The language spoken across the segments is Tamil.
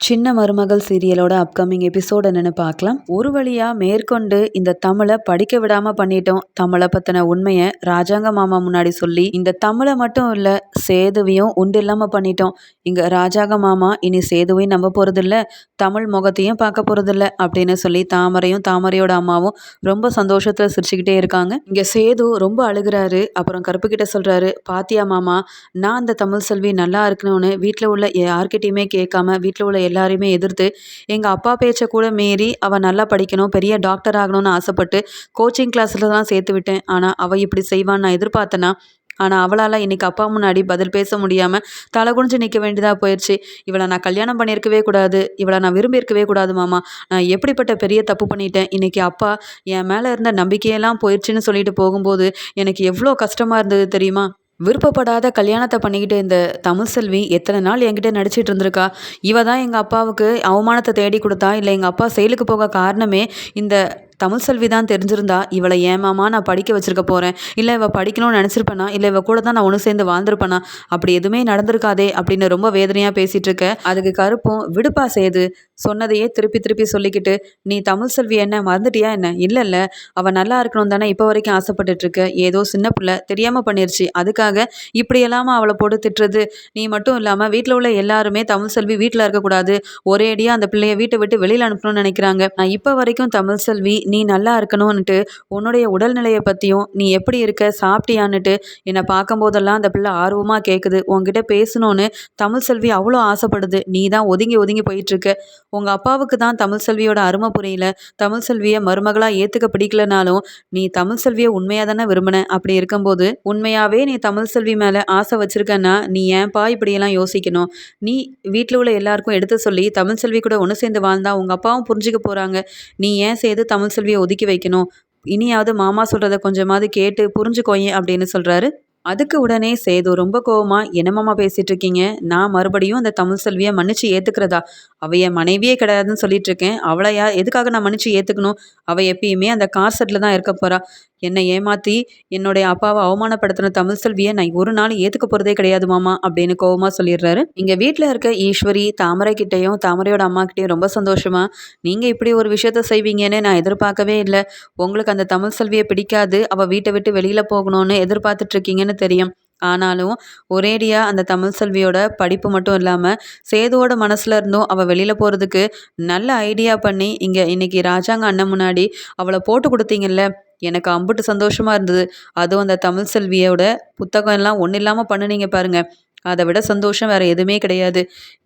சின்ன மருமகள் சீரியலோட அப்கமிங் எபிசோட் என்னென்னு பார்க்கலாம். ஒரு வழியாக மேற்கொண்டு இந்த தமிழை படிக்க விடாமல் பண்ணிட்டோம். தமிழை பற்றின உண்மையை ராஜாங்க மாமா முன்னாடி சொல்லி இந்த தமிழை மட்டும் இல்லை சேதுவையும் உண்டு இல்லாமல் பண்ணிட்டோம். இங்கே ராஜாங்க மாமா இனி சேதுவையும் நம்ப போகிறதில்ல தமிழ் முகத்தையும் பார்க்க போகிறதில்ல அப்படின்னு சொல்லி தாமரையும் தாமரையோட அம்மாவும் ரொம்ப சந்தோஷத்தில் சிரிச்சுக்கிட்டே இருக்காங்க. இங்கே சேது ரொம்ப அழுகிறாரு அப்புறம் கருப்பு கிட்ட சொல்கிறாரு பாத்தியா மாமா நான் அந்த தமிழ் செல்வி நல்லா இருக்கணும்னு வீட்டில் உள்ள யார்கிட்டையுமே கேட்காம வீட்டில் உள்ள எல்லாரையுமே எதிர்த்து எங்கள் அப்பா பேச்சை கூட மீறி அவள் நல்லா படிக்கணும் பெரிய டாக்டர் ஆகணும்னு ஆசைப்பட்டு கோச்சிங் கிளாஸில் தான் சேர்த்து விட்டேன். ஆனால் அவள் இப்படி செய்வான்னு நான் எதிர்பார்த்தேன்னா ஆனால் அவளால் இன்றைக்கி அப்பா முன்னாடி பதில் பேச முடியாமல் தலை குனிஞ்சு நிற்க வேண்டியதாக போயிடுச்சு இவளை நான் கல்யாணம் பண்ணியிருக்கவே கூடாது. இவளை நான் விரும்பியிருக்கவே கூடாது மாமா. நான் எப்படிப்பட்ட பெரிய தப்பு பண்ணிட்டேன்? இன்றைக்கி அப்பா என் மேலே இருந்த நம்பிக்கையெல்லாம் போயிடுச்சுன்னு சொல்லிட்டு போகும்போது எனக்கு எவ்வளோ கஷ்டமாக இருந்தது தெரியுமா? விருப்பப்படாத கல்யாணத்தை பண்ணிக்கிட்டு இந்த தமிழ் செல்வி எத்தனை நாள் என்கிட்ட நடிச்சிட்டு இருந்திருக்கா? இவ தான் எங்கள் அப்பாவுக்கு அவமானத்தை தேடி கொடுத்தா இல்லை எங்கள் அப்பா செயலுக்கு போக காரணமே இந்த தமிழ் செல்வி தான் தெரிஞ்சிருந்தா இவளை ஏமாமா நான் படிக்க வச்சிருக்க போகிறேன் இல்லை இவள் படிக்கணும்னு நினச்சிருப்பேனா? இல்லை இவள் கூட தான் நான் ஒன்று சேர்ந்து வாழ்ந்திருப்பேனா? அப்படி எதுவுமே நடந்திருக்காதே அப்படின்னு ரொம்ப வேதனையாக பேசிகிட்டு இருக்க. அதுக்கு கருப்பும் விடுப்பா செய்து சொன்னதையே திருப்பி திருப்பி சொல்லிக்கிட்டு நீ தமிழ் செல்வி என்ன மறந்துட்டியா என்ன? இல்லை இல்லை அவள் நல்லா இருக்கணும் தானே இப்போ வரைக்கும் ஆசைப்பட்டுட்டு இருக்க. ஏதோ சின்ன பிள்ளை தெரியாமல் பண்ணிருச்சு. அதுக்காக இப்படி அவளை போட்டு திட்டுறது. நீ மட்டும் இல்லாமல் வீட்டில் உள்ள எல்லாருமே தமிழ் செல்வி வீட்டில் இருக்கக்கூடாது. ஒரே அடியாக அந்த பிள்ளைய வீட்டை விட்டு வெளியில் அனுப்பணும்னு நினைக்கிறாங்க. நான் இப்போ வரைக்கும் தமிழ் செல்வி நீ நல்லா இருக்கணும்னுட்டு உன்னுடைய உடல்நிலையை பற்றியும் நீ எப்படி இருக்க சாப்பிட்டியான்னுட்டு என்னை பார்க்கும்போதெல்லாம் அந்த பிள்ளை ஆர்வமாக கேட்குது உங்ககிட்ட பேசணும்னு தமிழ் செல்வி அவ்வளோ ஆசைப்படுது. நீ தான் ஒதுங்கி ஒதுங்கி போயிட்டுருக்க. உங்கள் அப்பாவுக்கு தான் தமிழ் செல்வியோட அருமை புரியல. தமிழ் செல்வியை மருமகளாக ஏற்றுக்க பிடிக்கலனாலும் நீ தமிழ் செல்வியை உண்மையாக தானே விரும்பின? அப்படி இருக்கும்போது உண்மையாகவே நீ தமிழ் செல்வி மேலே ஆசை வச்சுருக்கன்னா நீ ஏன்பா இப்படியெல்லாம் யோசிக்கணும்? நீ வீட்டில் உள்ள எல்லாருக்கும் எடுத்து சொல்லி தமிழ் செல்வி கூட ஒன்று சேர்ந்து வாழ்ந்தா உங்கள் அப்பாவும் புரிஞ்சுக்க போகிறாங்க நீ ஏன் செய்து தமிழ் செல்வியை ஒதுக்கி வைக்கணும். இனியாவது மாமா சொல்கிறத கொஞ்சமாவது கேட்டு புரிஞ்சுக்கோயே அப்படின்னு சொல்கிறாரு அதுக்கு உடனே சேது ரொம்ப கோவமா என்னமாமா பேசிட்டு இருக்கீங்க நான் மறுபடியும் அந்த தமிழ் செல்வியை மன்னிச்சு ஏத்துக்கிறதா? அவள் என் மனைவியே கிடையாதுன்னு சொல்லிட்டு இருக்கேன் அவளையா? எதுக்காக நான் மன்னிச்சு ஏத்துக்கணும்? அவ எப்பயுமே அந்த கார் செட்டில் தான் இருக்க போறா. என்னை ஏமாற்றி என்னுடைய அப்பாவை அவமானப்படுத்தின தமிழ் செல்வியை நான் ஒரு நாள் ஏற்றுக்க போகிறதே கிடையாது மாமா அப்படின்னு கோவமாக சொல்லிடுறாரு. இங்கே வீட்டில் இருக்க ஈஸ்வரி தாமரை கிட்டேயும் தாமரையோட அம்மா கிட்டேயும் ரொம்ப சந்தோஷமா நீங்கள் இப்படி ஒரு விஷயத்த செய்வீங்கன்னு நான் எதிர்பார்க்கவே இல்லை. உங்களுக்கு அந்த தமிழ் செல்வியை பிடிக்காது. அவள் வீட்டை விட்டு வெளியில் போகணும்னு எதிர்பார்த்துட்ருக்கீங்கன்னு தெரியும். ஆனாலும் ஒரேடியாக அந்த தமிழ் செல்வியோட படிப்பு மட்டும் இல்லாமல் சேதுவோட மனசில் இருந்தும் அவள் வெளியில் போகிறதுக்கு நல்ல ஐடியா பண்ணி இங்கே இன்றைக்கி ராஜாங்க அண்ணன் முன்னாடி அவளை போட்டு கொடுத்தீங்கல்ல எனக்கு அம்புட்டு சந்தோஷமாக இருந்தது. அதுவும் அந்த தமிழ் செல்வியோட புத்தகம் எல்லாம் ஒன்றும் இல்லாமல் பண்ணுனீங்க பாருங்கள் அதை விட சந்தோஷம் வேறு எதுவுமே கிடையாது.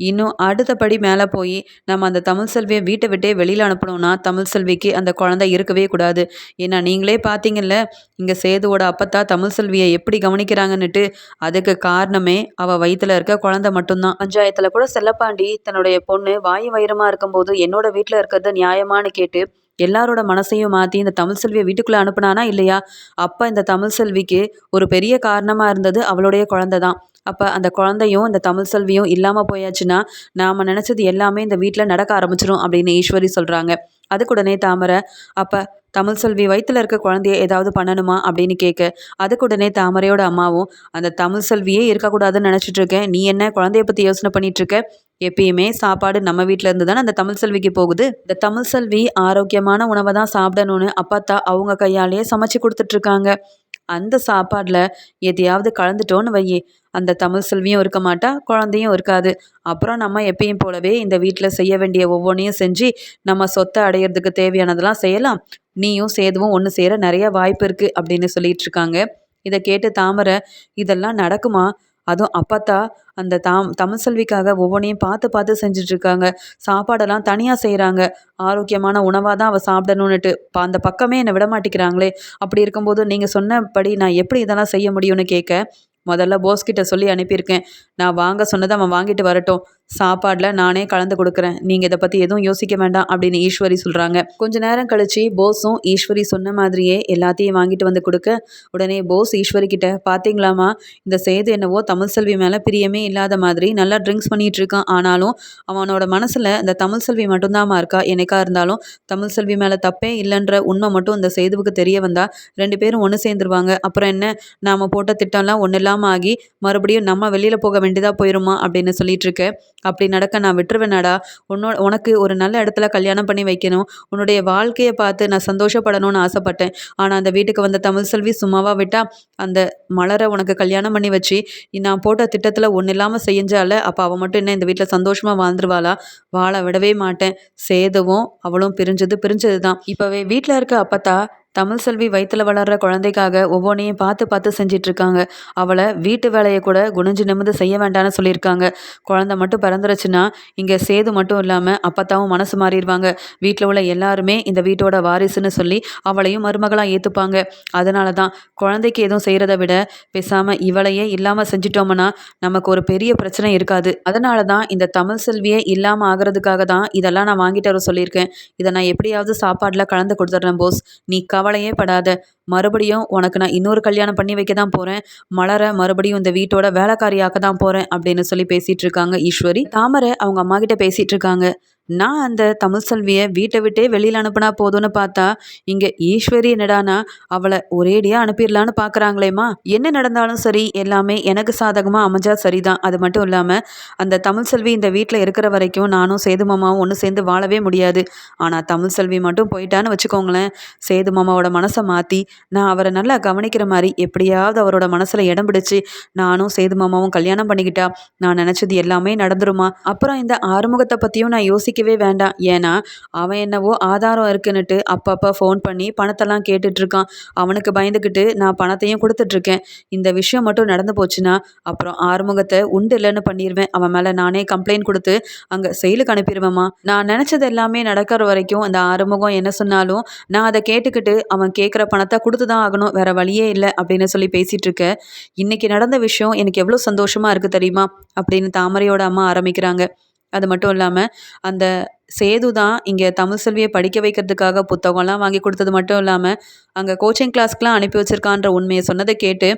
இன்னும் அடுத்தபடி மேலே போய் நம்ம அந்த தமிழ் செல்வியை வீட்டை விட்டே வெளியில் அனுப்பணும்னா தமிழ் செல்விக்கு அந்த குழந்தை இருக்கவே கூடாது. ஏன்னா நீங்களே பார்த்தீங்கல்ல இங்கே சேதுவோட அப்பத்தா தமிழ் செல்வியை எப்படி கவனிக்கிறாங்கன்னுட்டு அதுக்கு காரணமே அவள் வயிற்றில் இருக்க குழந்தை மட்டும்தான். பஞ்சாயத்தில் கூட செல்லப்பாண்டி தன்னுடைய பொண்ணு வாயு வயிறமாக இருக்கும்போது என்னோட வீட்டில் இருக்கிறது நியாயமானு கேட்டு எல்லாரோட மனசையும் மாற்றி இந்த தமிழ் செல்வியை வீட்டுக்குள்ளே அனுப்புனானா இல்லையா? அப்போ இந்த தமிழ் செல்விக்கு ஒரு பெரிய காரணமாக இருந்தது அவளுடைய குழந்தை தான். அப்போ அந்த குழந்தையும் இந்த தமிழ் செல்வியும் இல்லாமல் போயாச்சுன்னா நாம் நினச்சது எல்லாமே இந்த வீட்டில் நடக்க ஆரம்பிச்சிடும் அப்படின்னு ஈஸ்வரி சொல்கிறாங்க அதுக்குடனே தாமரை அப்போ தமிழ் செல்வி வயிற்றில் இருக்க குழந்தைய ஏதாவது பண்ணணுமா அப்படின்னு கேட்க அதுக்குடனே தாமரையோட அம்மாவும் அந்த தமிழ் செல்வியே இருக்கக்கூடாதுன்னு நினச்சிட்டு இருக்கேன். நீ என்ன குழந்தைய பற்றி யோசனை பண்ணிட்டு இருக்க? எப்பயுமே சாப்பாடு நம்ம வீட்டில் இருந்து தானே அந்த தமிழ் செல்விக்கு போகுது. இந்த தமிழ் செல்வி ஆரோக்கியமான உணவை தான் சாப்பிடணும்னு அப்பாத்தா அவங்க கையாலேயே சமைச்சு கொடுத்துட்ருக்காங்க அந்த சாப்பாடில் எதையாவது கலந்துட்டோன்னு வையே அந்த தமிழ் செல்வியும் இருக்க மாட்டா குழந்தையும் இருக்காது. அப்புறம் நம்ம எப்பயும் போலவே இந்த வீட்டில் செய்ய வேண்டிய ஒவ்வொன்றையும் செஞ்சு நம்ம சொத்தை அடையிறதுக்கு தேவையானதெல்லாம் செய்யலாம். நீயும் சேதுவும் ஒன்று சேர நிறைய வாய்ப்பு இருக்குது அப்படின்னு சொல்லிட்டு இருக்காங்க. இதை கேட்டு தாமரை இதெல்லாம் நடக்குமா? அதுவும் அப்பத்தா அந்த தாம் தமிழ் செல்விக்காக ஒவ்வொன்றையும் பார்த்து பார்த்து செஞ்சிட்ருக்காங்க சாப்பாடெல்லாம் தனியாக செய்கிறாங்க ஆரோக்கியமான உணவாக தான் அவள் சாப்பிடணுன்னுட்டு அந்த பக்கமே என்னை விட மாட்டேங்கிறாங்களே. அப்படி இருக்கும்போது நீங்கள் சொன்னபடி நான் எப்படி இதெல்லாம் செய்ய முடியும்னு கேட்க முதல்ல போஸ்கிட்ட சொல்லி அனுப்பியிருக்கேன். நான் வாங்க சொன்னதை அவன் வாங்கிட்டு வரட்டும். சாப்பாடில் நானே கலந்து கொடுக்குறேன். நீங்கள் இதை பற்றி எதுவும் யோசிக்க வேண்டாம் அப்படின்னு ஈஸ்வரி சொல்கிறாங்க கொஞ்ச நேரம் கழித்து போஸும் ஈஸ்வரி சொன்ன மாதிரியே எல்லாத்தையும் வாங்கிட்டு வந்து கொடுக்க. உடனே போஸ் ஈஸ்வரி கிட்ட பார்த்தீங்களாமா இந்த சேது என்னவோ தமிழ் செல்வி மேலே பிரியமே இல்லாத மாதிரி நல்லா ட்ரிங்க்ஸ் பண்ணிகிட்டு இருக்கான். ஆனாலும் அவனோட மனசில் இந்த தமிழ் செல்வி மட்டும்தாம்மா இருக்கா? எனக்கா இருந்தாலும் தமிழ் செல்வி மேலே தப்பே இல்லைன்ற உண்மை மட்டும் இந்த சேதுவுக்கு தெரிய வந்தால் ரெண்டு பேரும் ஒன்று சேர்ந்துருவாங்க. அப்புறம் என்ன? நாம் போட்ட திட்டம்லாம் ஒன்றும் இல்லாமல் ஆகி மறுபடியும் நம்ம வெளியில் போக வேண்டியதாக போயிருமா? அப்படின்னு சொல்லிட்டு இருக்கேன் அப்படி நடக்க நான் விட்டுருவேனாடா. உன்னோ உனக்கு ஒரு நல்ல இடத்துல கல்யாணம் பண்ணி வைக்கணும். உன்னுடைய வாழ்க்கையை பார்த்து நான் சந்தோஷப்படணும்னு ஆசைப்பட்டேன். ஆனால் அந்த வீட்டுக்கு வந்த தமிழ் செல்வி சும்மாவாக விட்டால் அந்த மலரை உனக்கு கல்யாணம் பண்ணி வச்சு நான் போட்ட திட்டத்தில் ஒன்றும் இல்லாமல் செஞ்சால அப்போ அவள் மட்டும் என்ன இந்த வீட்டில் சந்தோஷமாக வாழ்ந்துருவாளா? வாழ விடவே மாட்டேன். சேதவும் அவளும் பிரிஞ்சது பிரிஞ்சது தான் இப்போவே வீட்டில் இருக்க அப்பத்தா தமிழ் செல்வி வயிற்றில் வளர்கிற குழந்தைக்காக ஒவ்வொன்றையும் பார்த்து பார்த்து செஞ்சிட்ருக்காங்க. அவளை வீட்டு வேலையை கூட குனிஞ்சு நிமிந்து செய்ய வேண்டாம்னு சொல்லியிருக்காங்க. குழந்தை மட்டும் பிறந்துருச்சுன்னா இங்கே சேது மட்டும் இல்லாமல் அப்பத்தாவும் மனசு மாறிடுவாங்க. வீட்டில் உள்ள எல்லாருமே இந்த வீட்டோட வாரிசுன்னு சொல்லி அவளையும் மருமகளாக ஏற்றுப்பாங்க அதனால தான் குழந்தைக்கு எதுவும் செய்கிறத விட பேசாமல் இவளையே இல்லாமல் செஞ்சிட்டோம்னா நமக்கு ஒரு பெரிய பிரச்சனை இருக்காது. அதனால தான் இந்த தமிழ் செல்வியே இல்லாமல் ஆகிறதுக்காக தான் இதெல்லாம் நான் வாங்கிட்டு வர சொல்லியிருக்கேன். இதை நான் எப்படியாவது சாப்பாடில் கலந்து கொடுத்துட்றேன் போஸ் நீ கவலையே படாத. மறுபடியும் உனக்கு நான் இன்னொரு கல்யாணம் பண்ணி வைக்க தான் போகிறேன் மலரை மறுபடியும் இந்த வீட்டோட வேலைக்காரியாக்க தான் போகிறேன் அப்படின்னு சொல்லி பேசிகிட்டு இருக்காங்க ஈஸ்வரி. தாமரை அவங்க அம்மா கிட்ட பேசிகிட்டு இருக்காங்க. நான் அந்த தமிழ் செல்வியை வீட்டை விட்டே வெளியில் அனுப்புனா போதும்னு பார்த்தா இங்கே ஈஸ்வரி என்னடானா அவளை ஒரேடியாக அனுப்பிடலான்னு பார்க்குறாங்களேம்மா என்ன நடந்தாலும் சரி எல்லாமே எனக்கு சாதகமாக அமைஞ்சா சரிதான். அது மட்டும் இல்லாமல் அந்த தமிழ் செல்வி இந்த வீட்டில் இருக்கிற வரைக்கும் நானும் சேது மாமாவும் ஒன்று சேர்ந்து வாழவே முடியாது. ஆனால் தமிழ் செல்வி மட்டும் போயிட்டான்னு வச்சுக்கோங்களேன். சேது மாமாவோட மனசை மாற்றி நான் அவரை நல்லா கவனிக்கிற மாதிரி எப்படியாவது அவரோட மனசில் இடம் பிடிச்சி நானும் சேது மாமாவும் கல்யாணம் பண்ணிக்கிட்டா நான் நினச்சது எல்லாமே நடந்துருமா? அப்புறம் இந்த ஆறுமுகத்தை பற்றியும் நான் யோசிக்க யோசிக்கவே வேண்டாம். ஏன்னா அவன் என்னவோ ஆதாரம் இருக்குன்னுட்டு அப்பப்போ ஃபோன் பண்ணி பணத்தெல்லாம் கேட்டுட்ருக்கான். அவனுக்கு பயந்துக்கிட்டு நான் பணத்தையும் கொடுத்துட்ருக்கேன். இந்த விஷயம் மட்டும் நடந்து போச்சுன்னா அப்புறம் ஆறுமுகத்தை உண்டு இல்லைன்னு பண்ணிடுவேன் அவன் மேலே நானே கம்ப்ளைண்ட் கொடுத்து அங்கே செயலுக்கு அனுப்பிடுவேம்மா நான் நினச்சது எல்லாமே நடக்கிற வரைக்கும் அந்த ஆறுமுகம் என்ன சொன்னாலும் நான் அதை கேட்டுக்கிட்டு அவன் கேட்குற பணத்தை கொடுத்து தான் ஆகணும். வேற வழியே இல்லை அப்படின்னு சொல்லி பேசிகிட்டு இருக்க இன்னைக்கு நடந்த விஷயம் எனக்கு எவ்வளோ சந்தோஷமாக இருக்குது தெரியுமா? அப்படின்னு தாமரையோட அம்மா ஆரம்பிக்கிறாங்க. அது மட்டும் இல்லாமல் அந்த சேது தான் இங்கே தமிழ் செல்வியை படிக்க வைக்கிறதுக்காக புத்தகம்லாம் வாங்கி கொடுத்தது மட்டும் இல்லாமல் அங்கே கோச்சிங் கிளாஸ்க்கெலாம் அனுப்பி வச்சிருக்கான்ற உண்மையை சொன்னதை கேட்டு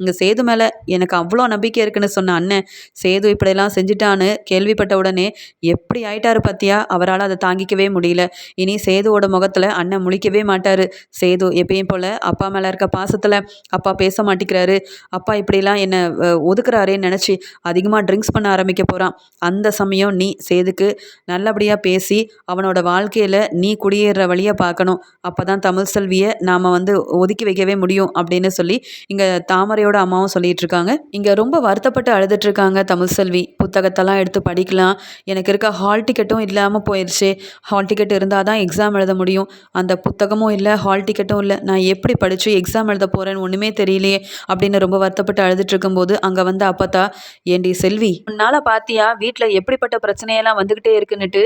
இங்கே சேது மேலே எனக்கு அவ்வளோ நம்பிக்கை இருக்குன்னு சொன்ன அண்ணன் சேது இப்படியெல்லாம் செஞ்சுட்டான்னு கேள்விப்பட்ட உடனே எப்படி ஆயிட்டாரு பத்தியா? அவரால் அதை தாங்கிக்கவே முடியல. இனி சேதுவோட முகத்தில் அண்ணன் முழிக்கவே மாட்டார். சேது எப்பயும் போல் அப்பா மேலே இருக்க பாசத்தில் அப்பா பேச மாட்டேங்கிறாரு அப்பா இப்படிலாம் என்னை ஒதுக்குறாரேன்னு நினச்சி அதிகமாக ட்ரிங்க்ஸ் பண்ண ஆரம்பிக்க போகிறான் அந்த சமயம் நீ சேதுக்கு நல்லபடியாக பேசி அவனோட வாழ்க்கையில் நீ குடியேற வழியை பார்க்கணும். அப்போ தான் தமிழ் செல்வியை நாம் வந்து ஒதுக்கி வைக்கவே முடியும். அப்படின்னு சொல்லி இங்கே தாமரை தாமரையோட அம்மாவும் சொல்லிட்டு இருக்காங்க இங்கே ரொம்ப வருத்தப்பட்டு அழுதுட்ருக்காங்க தமிழ் செல்வி. புத்தகத்தெல்லாம் எடுத்து படிக்கலாம். எனக்கு இருக்க ஹால் டிக்கெட்டும் இல்லாமல் போயிடுச்சு ஹால் டிக்கெட் இருந்தால் தான் எக்ஸாம் எழுத முடியும். அந்த புத்தகமும் இல்லை ஹால் டிக்கெட்டும் இல்லை. நான் எப்படி படித்து எக்ஸாம் எழுத போகிறேன்னு ஒன்றுமே தெரியலையே அப்படின்னு ரொம்ப வருத்தப்பட்டு அழுதுட்டு இருக்கும்போது அங்கே வந்து அப்பத்தா ஏண்டி செல்வி உன்னால் பார்த்தியா வீட்டில் எப்படிப்பட்ட பிரச்சனையெல்லாம் வந்துக்கிட்டே இருக்குன்னுட்டு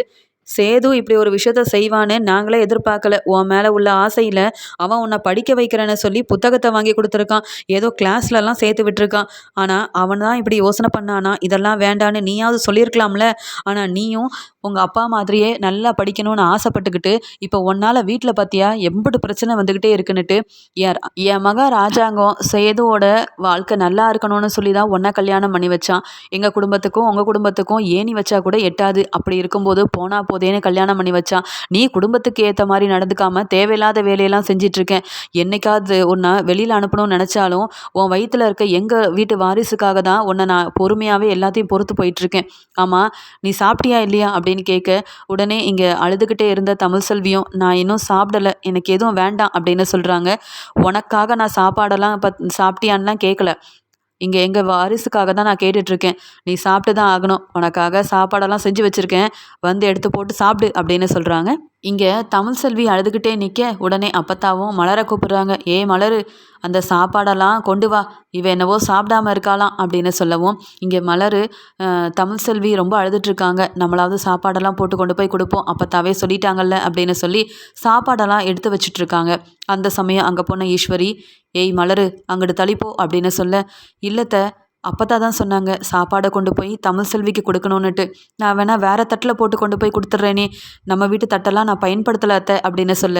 சேது இப்படி ஒரு விஷயத்த செய்வான்னு நாங்களே எதிர்பார்க்கல. உன் மேலே உள்ள ஆசையில் அவன் உன்னை படிக்க வைக்கிறேன்னு சொல்லி புத்தகத்தை வாங்கி கொடுத்துருக்கான். ஏதோ கிளாஸ்லலாம் சேர்த்து விட்டுருக்கான். ஆனால் அவன் தான் இப்படி யோசனை பண்ணானா? இதெல்லாம் வேண்டான்னு நீயாவது சொல்லியிருக்கலாம்ல. ஆனால் நீயும் உங்கள் அப்பா மாதிரியே நல்லா படிக்கணும்னு ஆசைப்பட்டுக்கிட்டு இப்போ உன்னால் வீட்டில் பார்த்தியா எம்பிட்டு பிரச்சனை வந்துக்கிட்டே இருக்குன்னுட்டு என் என் மக ராஜாங்கம் சேதுவோட வாழ்க்கை நல்லா இருக்கணும்னு சொல்லி தான் ஒன்றா கல்யாணம் பண்ணி வச்சான். எங்கள் குடும்பத்துக்கும் உங்கள் குடும்பத்துக்கும் ஏணி வச்சா கூட எட்டாது. அப்படி இருக்கும்போது போனால் போதேன்னு கல்யாணம் பண்ணி வச்சான். நீ குடும்பத்துக்கு ஏற்ற மாதிரி நடந்துக்காமல் தேவையில்லாத வேலையெல்லாம் செஞ்சிட்ருக்கேன். என்னைக்காவது உன்னை வெளியில் அனுப்பணும்னு நினச்சாலும் உன் வயிற்றில் இருக்க எங்கள் வீட்டு வாரிசுக்காக தான் உன்னை நான் பொறுமையாகவே எல்லாத்தையும் பொறுத்து போயிட்டுருக்கேன் ஆமாம் நீ சாப்பிட்டியா இல்லையா அப்படி அப்படின்னு கேட்க உடனே இங்கே அழுதுகிட்டே இருந்த தமிழ் செல்வியும் நான் இன்னும் சாப்பிடலை எனக்கு எதுவும் வேண்டாம் அப்படின்னு சொல்கிறாங்க உனக்காக நான் சாப்பாடெல்லாம் இப்போ சாப்பிட்டியான்லாம் கேட்கல. இங்கே எங்கள் வாரிசுக்காக தான் நான் கேட்டுட்ருக்கேன். நீ சாப்பிட்டு தான் ஆகணும். உனக்காக சாப்பாடெல்லாம் செஞ்சு வச்சுருக்கேன். வந்து எடுத்து போட்டு சாப்பிடு அப்படின்னு சொல்கிறாங்க இங்கே தமிழ் செல்வி அழுதுகிட்டே நிற்க உடனே அப்பத்தாவும் மலரை கூப்பிடுறாங்க. ஏ மலரு அந்த சாப்பாடெல்லாம் கொண்டு வா. இவ என்னவோ சாப்பிடாம இருக்காளாம் அப்படின்னு சொல்லவும் இங்கே மலரு தமிழ் செல்வி ரொம்ப அழுதுட்ருக்காங்க. நம்மளாவது சாப்பாடெல்லாம் போட்டு கொண்டு போய் கொடுப்போம். அப்பத்தாவே சொல்லிட்டாங்கல்ல அப்படின்னு சொல்லி சாப்பாடெல்லாம் எடுத்து வச்சிட்ருக்காங்க. அந்த சமயம் அங்கே போன ஈஸ்வரி ஏய் மலரு அங்கிட்டு தளிப்போ அப்படின்னு சொல்ல இல்லத்தை அப்போதான் தான் சொன்னாங்க சாப்பாடை கொண்டு போய் தமிழ் செல்விக்கு கொடுக்கணுன்னுட்டு நான் வேணால் வேறு தட்டில் போட்டு கொண்டு போய் கொடுத்துட்றேனே. நம்ம வீட்டு தட்டெல்லாம் நான் பயன்படுத்தலை அத்தை அப்படின்னு சொல்ல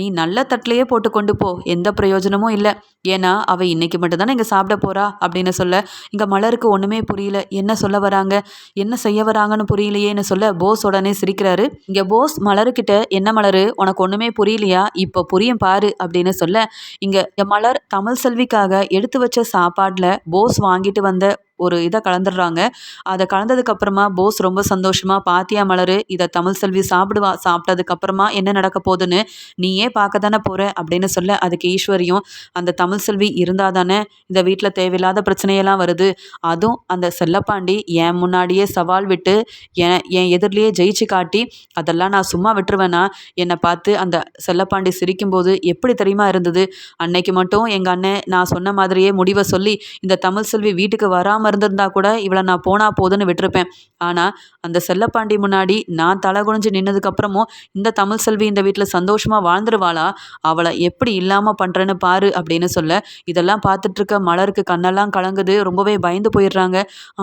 நீ நல்ல தட்டிலையே போட்டு கொண்டு போ எந்த பிரயோஜனமும் இல்லை. ஏன்னா அவள் இன்னைக்கு மட்டும்தானே இங்கே சாப்பிட போகிறா அப்படின்னு சொல்ல இங்கே மலருக்கு ஒன்றுமே புரியல. என்ன சொல்ல வராங்க? என்ன செய்ய வராங்கன்னு புரியலையேன்னு சொல்ல போஸ் உடனே சிரிக்கிறாரு. இங்கே போஸ் மலருக்கிட்ட என்ன மலரு? உனக்கு ஒன்றுமே புரியலையா? இப்போ புரியும் பாரு அப்படின்னு சொல்ல இங்கே மலர் தமிழ் செல்விக்காக எடுத்து வச்ச சாப்பாட்டில் போஸ் வாங்கிட்டு வந்த ஒரு இதை கலந்துடுறாங்க. அதை கலந்ததுக்கப்புறமா போஸ் ரொம்ப சந்தோஷமாக பாத்தியா மலர் இதை தமிழ் செல்வி சாப்பிடுவா சாப்பிட்டதுக்கப்புறமா என்ன நடக்க போகுதுன்னு நீயே பார்க்க தானே போகிற அப்படின்னு சொல்ல அதுக்கு ஈஸ்வரியும் அந்த தமிழ் செல்வி இருந்தால் தானே இந்த வீட்டில் தேவையில்லாத பிரச்சனையெல்லாம் வருது. அதுவும் அந்த செல்லப்பாண்டி என் முன்னாடியே சவால் விட்டு என் என் எதிரிலேயே ஜெயிச்சு காட்டி அதெல்லாம் நான் சும்மா விட்டுருவேனா? என்னை பார்த்து அந்த செல்லப்பாண்டி சிரிக்கும்போது எப்படி தெரியுமா இருந்தது? அன்னைக்கு மட்டும் எங்கள் அண்ணன் நான் சொன்ன மாதிரியே முடிவை சொல்லி இந்த தமிழ் செல்வி வீட்டுக்கு வராமல் இருந்திருந்தா கூட இவளை நான் போனா போதுன்னு விட்டுருப்பேன். ஆனால் அந்த செல்லப்பாண்டி முன்னாடி நான் தலை குனிஞ்சு நின்னதுக்கப்புறமும் இந்த தமிழ் செல்வி இந்த வீட்டில் சந்தோஷமாக வாழ்ந்துருவாளா? அவளை எப்படி இல்லாமல் பண்ணுறேன்னு பாரு அப்படின்னு சொல்ல இதெல்லாம் பார்த்துட்ருக்க மலருக்கு கண்ணெல்லாம் கலங்குது ரொம்பவே பயந்து போயிடுறாங்க.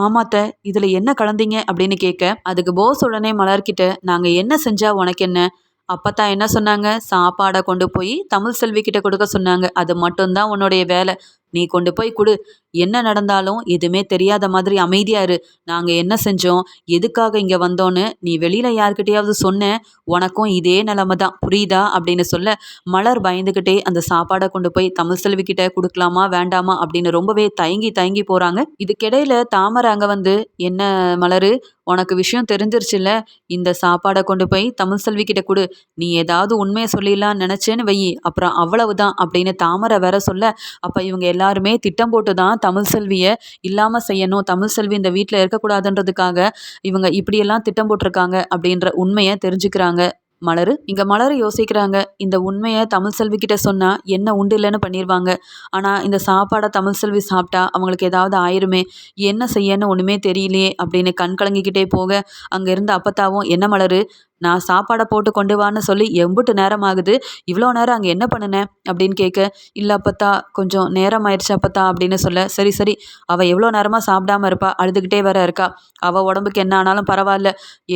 ஆமாத்த இதில் என்ன கலந்தீங்க? அப்படின்னு கேட்க அதுக்கு போஸ் உடனே மலர்கிட்ட நாங்கள் என்ன செஞ்சால் உனக்கு என்ன? அப்பத்தான் என்ன சொன்னாங்க? சாப்பாடை கொண்டு போய் தமிழ் செல்வி கிட்ட கொடுக்க சொன்னாங்க. அது மட்டும்தான் உன்னுடைய வேலை. நீ கொண்டு போய் கொடு. என்ன நடந்தாலும் எதுவுமே தெரியாத மாதிரி அமைதியா இரு. நாங்கள் என்ன செஞ்சோம்? எதுக்காக இங்கே வந்தோன்னு நீ வெளியில் யார்கிட்டயாவது சொன்ன உனக்கும் இதே நிலமை தான். புரியுதா? அப்படின்னு சொல்ல மலர் பயந்துக்கிட்டே அந்த சாப்பாடை கொண்டு போய் தமிழ் செல்வி கிட்ட கொடுக்கலாமா வேண்டாமா அப்படின்னு ரொம்பவே தயங்கி தயங்கி போகிறாங்க இதுக்கிடையில தாமரை அங்கே வந்து என்ன மலர்? உனக்கு விஷயம் தெரிஞ்சிருச்சுல்ல? இந்த சாப்பாடை கொண்டு போய் தமிழ் செல்வி கிட்ட கொடு. நீ ஏதாவது உண்மையை சொல்லிடலாம் நினச்சேன்னு வை அப்புறம் அவ்வளவுதான் அப்படின்னு தாமரை வேற சொல்ல அப்போ இவங்க எல்லாருமே திட்டம் போட்டு தான் தமிழ் செல்வியை இல்லாமல் செய்யணும் தமிழ் செல்வி இந்த வீட்டில் இருக்கக்கூடாதுன்றதுக்காக இவங்க இப்படியெல்லாம் திட்டம் போட்டிருக்காங்க அப்படின்ற உண்மையை தெரிஞ்சுக்கிறாங்க. மலர் இங்கே மலர் யோசிக்கிறாங்க இந்த உண்மையை தமிழ் செல்வி கிட்ட சொன்னால் என்ன உண்டு இல்லைன்னு பண்ணிடுவாங்க ஆனால் இந்த சாப்பாடை தமிழ் செல்வி சாப்பிட்டா அவங்களுக்கு ஏதாவது ஆயிருமே என்ன செய்யன்னு ஒன்றுமே தெரியலையே அப்படின்னு கண் கலங்கிக்கிட்டே போக அங்கே இருந்த அப்பத்தாவும் என்ன மலர் நான் சாப்பாடை போட்டு கொண்டு வான்னு சொல்லி எம்புட்டு நேரம் ஆகுது இவ்வளோ நேரம் அங்கே என்ன பண்ணுனேன் அப்படின்னு கேட்க இல்லை அப்பத்தா கொஞ்சம் நேரம் ஆயிடுச்சு அப்பத்தா அப்படின்னு சொல்ல சரி சரி அவள் எவ்வளோ நேரமாக சாப்பிடாம இருப்பா அழுதுகிட்டே வேற இருக்கா. அவள் உடம்புக்கு என்ன ஆனாலும் பரவாயில்ல.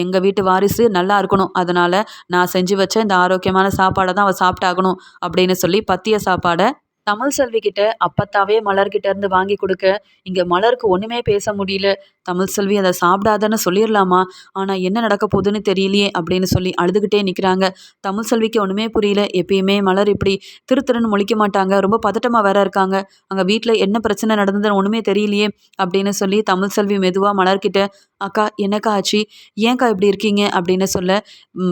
எங்கள் வீட்டு வாரிசு நல்லா இருக்கணும். அதனால் நான் செஞ்சு வச்ச இந்த ஆரோக்கியமான சாப்பாடை தான் அவள் சாப்பிட்டாகணும் அப்படின்னு சொல்லி பத்திய சாப்பாடை தமிழ் செல்வி கிட்ட அப்பத்தாவே மலர்கிட்ட இருந்து வாங்கி கொடுக்க இங்க மலருக்கு ஒண்ணுமே பேச முடியல. தமிழ் செல்வி அதை சாப்பிடாதன்னு சொல்லிடலாமா ஆனா என்ன நடக்க போகுதுன்னு தெரியலையே அப்படின்னு சொல்லி அழுதுகிட்டே நிக்கிறாங்க. தமிழ் செல்விக்கு ஒண்ணுமே புரியல. எப்பயுமே மலர் இப்படி திரு திருன்னு முழிக்க மாட்டாங்க. ரொம்ப பதட்டமா வேற இருக்காங்க. அங்க வீட்டுல என்ன பிரச்சனை நடந்ததுன்னு ஒண்ணுமே தெரியலையே அப்படின்னு சொல்லி தமிழ் செல்வி மெதுவா மலர்கிட்ட அக்கா என்னக்கா ஆச்சு? ஏன்க்கா இப்படி இருக்கீங்க? அப்படின்னு சொல்ல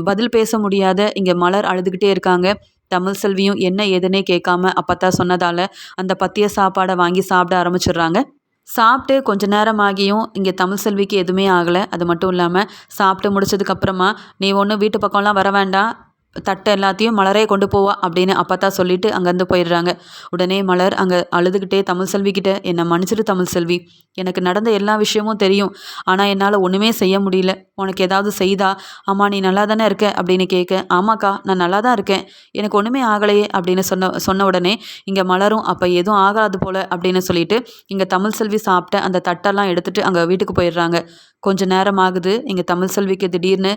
பதில் பேச முடியாத. இங்க மலர் அழுதுகிட்டே இருக்காங்க. தமிழ் செல்வியும் என்ன ஏதுன்னே கேட்காம அப்பத்தா சொன்னதால் அந்த பத்திய சாப்பாடை வாங்கி சாப்பிட ஆரம்பிச்சிடுறாங்க. சாப்பிட்டு கொஞ்ச நேரம் ஆகியும் இங்கே தமிழ் செல்விக்கு எதுவுமே ஆகலை. அது மட்டும் இல்லாமல் சாப்பிட்டு முடிச்சதுக்கப்புறமா நீ ஒன்றும் வீட்டு பக்கம்லாம் வர வேண்டாம். தட்டை எல்லாத்தையும் மலரே கொண்டு போவா அப்படின்னு அப்பா சொல்லிட்டு அங்கேருந்து போயிடுறாங்க. உடனே மலர் அங்கே அழுதுகிட்டே தமிழ் செல்விக்கிட்ட என்னை மன்னிச்சிரு தமிழ் செல்வி. எனக்கு நடந்த எல்லா விஷயமும் தெரியும். ஆனால் என்னால் ஒன்றுமே செய்ய முடியல. உனக்கு ஏதாவது செய்தா? ஆமாம் நீ நல்லா தானே இருக்க? அப்படின்னு கேட்க ஆமாக்கா நான் நல்லா தான் இருக்கேன். எனக்கு ஒன்றுமே ஆகலையே அப்படின்னு சொன்ன சொன்ன உடனே இங்கே மலரும் அப்போ எதுவும் ஆகாது போல் அப்படின்னு சொல்லிட்டு இங்கே தமிழ் செல்வி சாப்பிட்ட அந்த தட்டெல்லாம் எடுத்துகிட்டு அங்கே வீட்டுக்கு போயிடுறாங்க. கொஞ்சம் நேரம் ஆகுது இங்கே தமிழ் செல்விக்கு திடீர்னு